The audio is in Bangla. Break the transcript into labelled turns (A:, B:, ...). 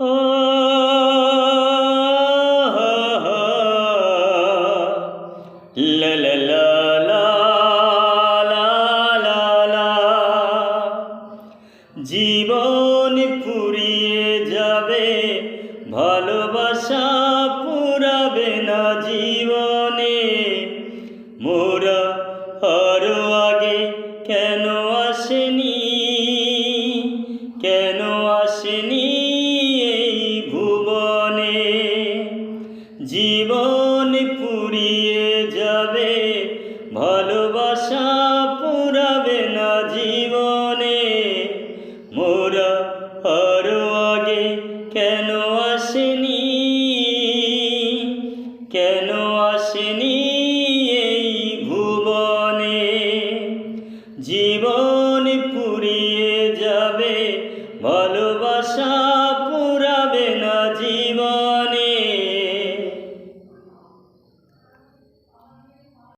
A: লা লা লা লা লা জীবন ফুরিয়ে যাবে, ভালোবাসা পুরাবে না জীবনে। মোরা আরও আগে কেন আসেনি? জলে জীবন পুরিয়ে যাবে, ভালোবাসা পুরাবে না জীবনে। মোরা আরও আগে কেন আসেনি কেন আসেনি এই ভুবনে? জীবন পুরিয়ে যাবে, ভালোবাসা